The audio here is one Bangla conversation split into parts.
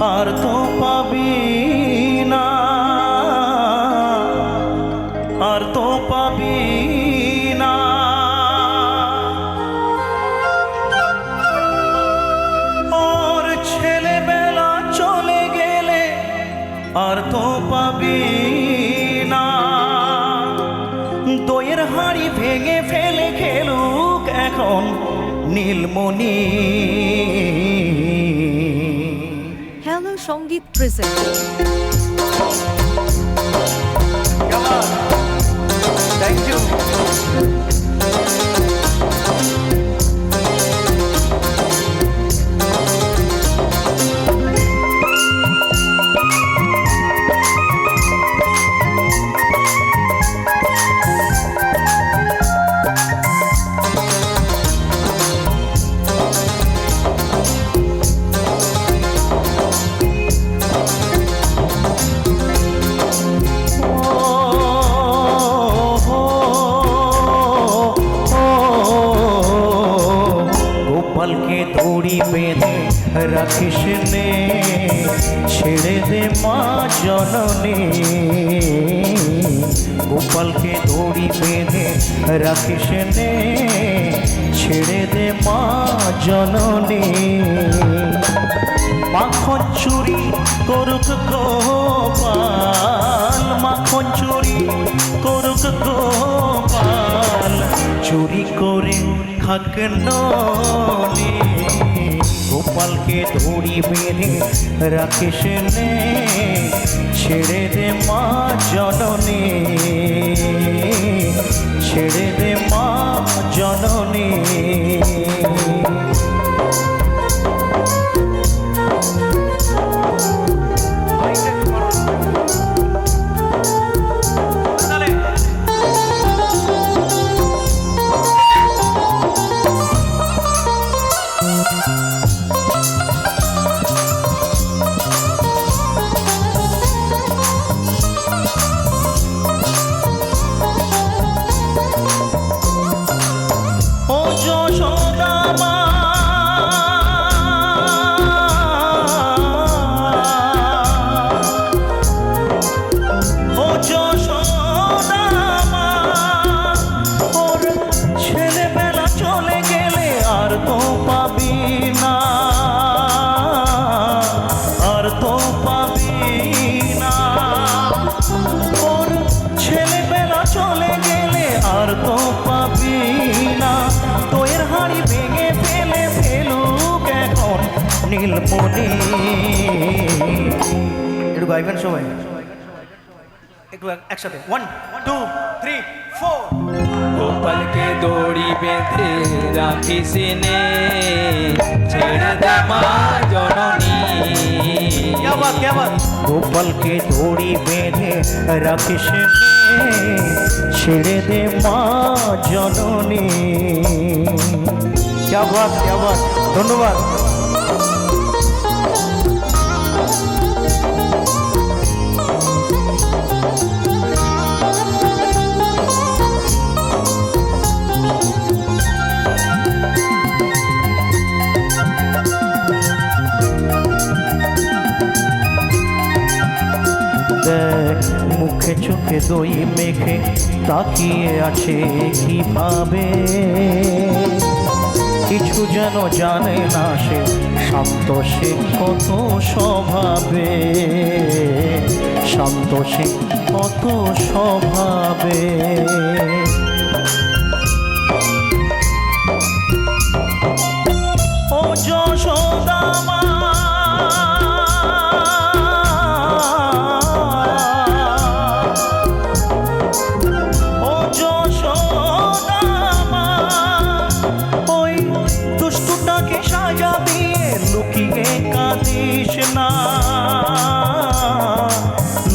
আর তো পাবি না। আর পাবি না। ওর ছেলেবেলা চলে গেলে আর তো পাবি না। হাড়ি ভেঙে ফেলে খেলুক এখন নীলমণি। সঙ্গীত প্রেজেন্ট দড়ি বেঁধে রাখিস নে, ছেড়ে দে মা জননী। গোপালকে দড়ি বেঁধে রাখিস নে, ছেড়ে দে মা জননী। মাখন চুরি করুক গোপাল, মাখন চুরি করুক গোপাল। চুরি করে খাক ননি। গোপালকে ধরি বেঁধে রাখিস ছেড়ে দে মা। নীলমণি একটু গাইবেন সবাই একটু এক- একসাথে ওয়ান টু থ্রি ফোর গোপালকে দড়ি বেঁধে রাখিস নে ছেড়ে দে মা জননী क्या बात क्या बात গোপালকে দড়ি বেঁধে রাখিস নে, ছেড়ে দে মা জননী क्या बात क्या बात ধন্যবাদ মুখে চোখে দই মেখে তাকিয়ে আছে কীভাবে? কিছু যেন জানে না সে, শান্ত সে কত স্বভাবে? শান্ত সে কত স্বভাবে?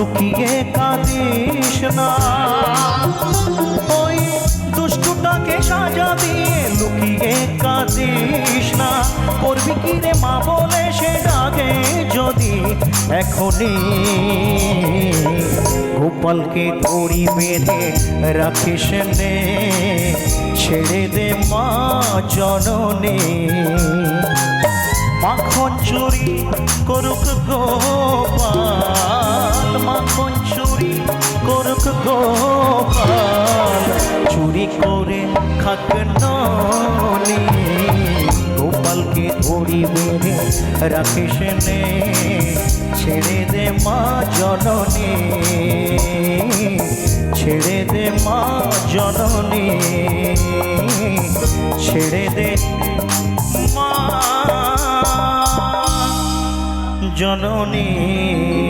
লুকিয়ে কাঁদিস না। ওই দুষ্টুটাকে সাজা দিয়ে লুকিয়ে কাঁদিস না। করবি কি রে মা বলে সে ডাকে যদি এখনই। গোপালকে দড়ি বেঁধে রাখিস নে, ছেড়ে দে মা জননী। মাখন চুরি করুক গোপাল। গোপাল চুরি করে খাক ননি। গোপালকে দড়ি বেঁধে রাখিস নে ছেড়ে দে মা জননী। ছেড়ে দে মা জননী। ছেড়ে দে মা জননী।